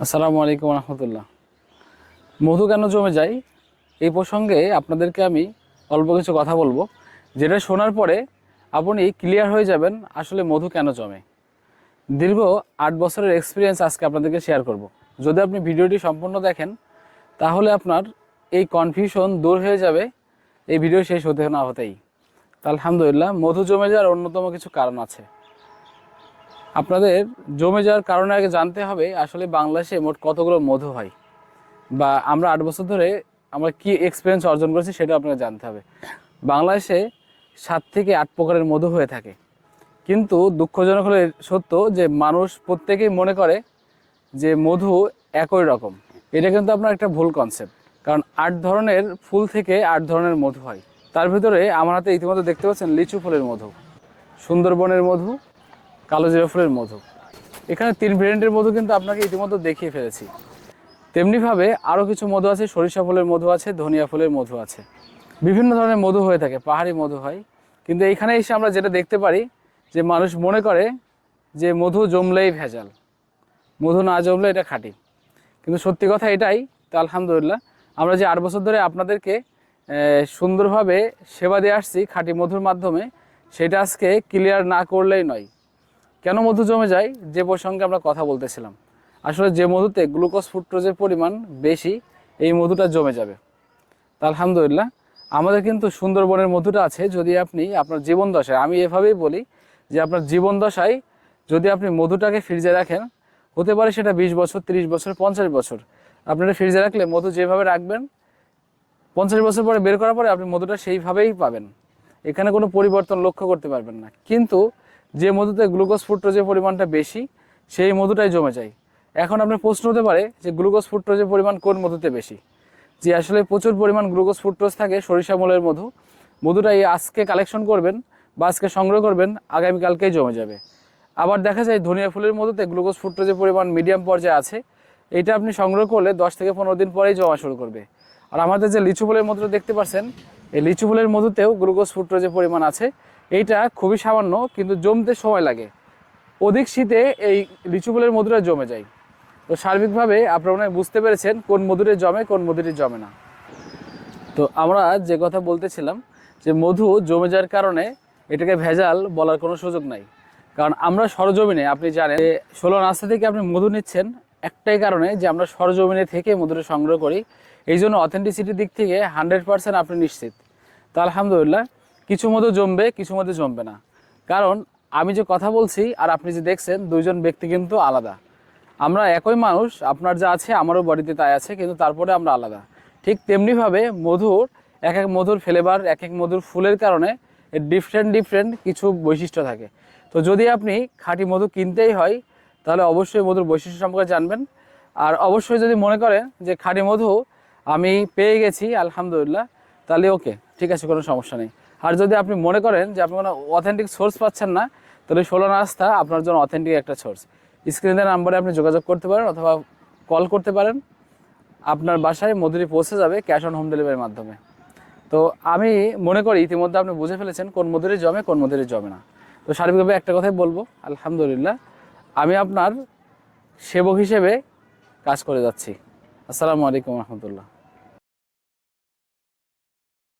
আসসালামু আলাইকুম রহমতুল্লাহ। মধু কেন জমে যায়? এই প্রসঙ্গে আপনাদেরকে আমি অল্প কিছু কথা বলব, যেটা শোনার পরে আপনি ক্লিয়ার হয়ে যাবেন আসলে মধু কেন জমে। দীর্ঘ আট বছরের এক্সপিরিয়েন্স আজকে আপনাদেরকে শেয়ার করব। যদি আপনি ভিডিওটি সম্পূর্ণ দেখেন, তাহলে আপনার এই কনফিউশন দূর হয়ে যাবে, এই ভিডিও শেষ হতে না হতেই। আলহামদুলিল্লাহ, মধু জমে যাওয়ার অন্যতম কিছু কারণ আছে। আপনাদের জমে যাওয়ার কারণে আগে জানতে হবে আসলে বাংলাদেশে মোট কতগুলো মধু হয় বা আমরা আট বছর ধরে আমরা কি এক্সপিরিয়েন্স অর্জন করেছি সেটা আপনাকে জানতে হবে। বাংলাদেশে সাত থেকে আট প্রকারের মধু হয়ে থাকে। কিন্তু দুঃখজনক হলে সত্য যে মানুষ প্রত্যেকেই মনে করে যে মধু একই রকম। এটা কিন্তু আপনার একটা ভুল কনসেপ্ট কারণ আট ধরনের ফুল থেকে আট ধরনের মধু হয়। তার ভিতরে আমার হাতে ইতিমধ্যে দেখতে পাচ্ছেন লিচু ফুলের মধু, সুন্দরবনের মধু কালো জিরা ফুলের মধু। এখানে তিন ভেরিয়েন্টের মধু কিন্তু আপনাকে ইতিমধ্যে দেখিয়ে ফেলেছি। তেমনিভাবে আরও কিছু মধু আছে, সরিষা ফুলের মধু আছে, ধনিয়া ফুলের মধু আছে। বিভিন্ন ধরনের মধু হয়ে থাকে, পাহাড়ি মধু হয়। কিন্তু এইখানে এসে আমরা যেটা দেখতে পারি, যে মানুষ মনে করে যে মধু জমলেই ভেজাল। মধু না জমলে এটা খাঁটি। কিন্তু সত্যি কথা এটাই, তো আলহামদুলিল্লাহ, আমরা যে আট বছর ধরে আপনাদেরকে সুন্দরভাবে সেবা দিয়ে আসছি খাঁটি মধুর মাধ্যমে, সেটা আজকে ক্লিয়ার না করলেই নয়। কেন মধু জমে যায়? যে প্রসঙ্গে আমরা কথা বলতেছিলাম। আসলে যে মধুতে গ্লুকোজ ফুট্রোজের পরিমাণ বেশি, এই মধুটা জমে যাবে। তা আলহামদুলিল্লাহ, আমাদের কিন্তু সুন্দরবনের মধুটা আছে। যদি আপনি আপনার জীবন দশায় আমি এভাবেই বলি যে আপনার জীবন দশায় যদি আপনি মধুটাকে ফ্রিজে রাখেন, হতে পারে সেটা বিশ বছর, তিরিশ বছর, পঞ্চাশ বছর। আপনারা ফ্রিজে রাখলে মধু যেভাবে রাখবেন, পঞ্চাশ বছর পরে বের করার পরে আপনি মধুটা সেইভাবেই পাবেন। এখানে কোনো পরিবর্তন লক্ষ্য করতে পারবেন না। কিন্তু যে মধুতে গ্লুকোজ ফুট্রোজের পরিমাণটা বেশি, সেই মধুটাই জমে যায়। এখন আপনার প্রশ্ন হতে পারে যে গ্লুকোজ ফুট্রোজের পরিমাণ কোন মধুতে বেশি? যে আসলে প্রচুর পরিমাণ গ্লুকোজ ফুট্রোজ থাকে, সরিষা মূলের মধু, মধুটা এই আজকে কালেকশন করবেন বা আজকে সংগ্রহ করবেন, আগামীকালকেই জমে যাবে। আবার দেখা যায় ধনিয়া ফুলের মধুতে গ্লুকোজ ফুট্রোজের পরিমাণ মিডিয়াম পর্যায়ে আছে। এটা আপনি সংগ্রহ করলে দশ থেকে পনেরো দিন পরেই জমা শুরু করবে। আর আমাদের যে লিচু ফুলের মধুটা দেখতে পাচ্ছেন এই লিচু ফুলের মধুতেও গ্লুকোজ ফুট্রোজের পরিমাণ আছে, এইটা খুবই সামান্য কিন্তু জমতে সময় লাগে। অধিক শীতে এই লিচু ফুলের মধুটা জমে যায়। তো সার্বিকভাবে আপনারা মনে বুঝতে পেরেছেন কোন মধুরে জমে, কোন মধুরে জমে না। তো আমরা যে কথা বলতেছিলাম, যে মধু জমে যাওয়ার কারণে এটাকে ভেজাল বলার কোনো সুযোগ নাই। কারণ আমরা সরজমিনে, আপনি জানেন যে ষোলো নাস্তা থেকে আপনি মধু নিচ্ছেন একটাই কারণে যে আমরা সরজমিনে থেকে মধুটা সংগ্রহ করি। এই জন্য অথেন্টিসিটির দিক থেকে হান্ড্রেড পার্সেন্ট আপনি নিশ্চিত। তো আলহামদুলিল্লাহ, কিছু মধু জমবে, কিছু মধু জমবে না। কারণ আমি যে কথা বলছি আর আপনি যে দেখছেন, দুইজন ব্যক্তি কিন্তু আলাদা। আমরা একই মানুষ, আপনার যা আছে আমারও বাড়িতে তাই আছে, কিন্তু তারপরে আমরা আলাদা। ঠিক তেমনিভাবে মধুর এক এক মধুর ফ্লেভার এক এক মধুর ফুলের কারণে ডিফারেন্ট ডিফারেন্ট কিছু বৈশিষ্ট্য থাকে। তো যদি আপনি খাঁটি মধু কিনতেই হয় তাহলে অবশ্যই মধুর বৈশিষ্ট্য সম্পর্কে জানবেন। আর অবশ্যই যদি মনে করেন যে খাঁটি মধু আমি পেয়ে গেছি, আলহামদুলিল্লাহ, তাহলে ওকে, ঠিক আছে, কোনো সমস্যা নেই। আর যদি আপনি মনে করেন যে আপনি কোনো অথেন্টিক সোর্স পাচ্ছেন না, তাহলে ষোলো নাস্তা আপনার জন্য অথেন্টিক একটা সোর্স স্ক্রিনের নাম্বারে আপনি যোগাযোগ করতে পারেন অথবা কল করতে পারেন। আপনার বাসায় মধুরি পৌঁছে যাবে ক্যাশ অন হোম ডেলিভারির মাধ্যমে। তো আমি মনে করি ইতিমধ্যে আপনি বুঝে ফেলেছেন কোন মধুরি জমে, কোন মধুরি জমে না। তো সার্বিকভাবে একটা কথাই বলব, আলহামদুলিল্লাহ আমি আপনার সেবক হিসেবে কাজ করে যাচ্ছি। আসসালামু আলাইকুম রহমতুল্লাহ।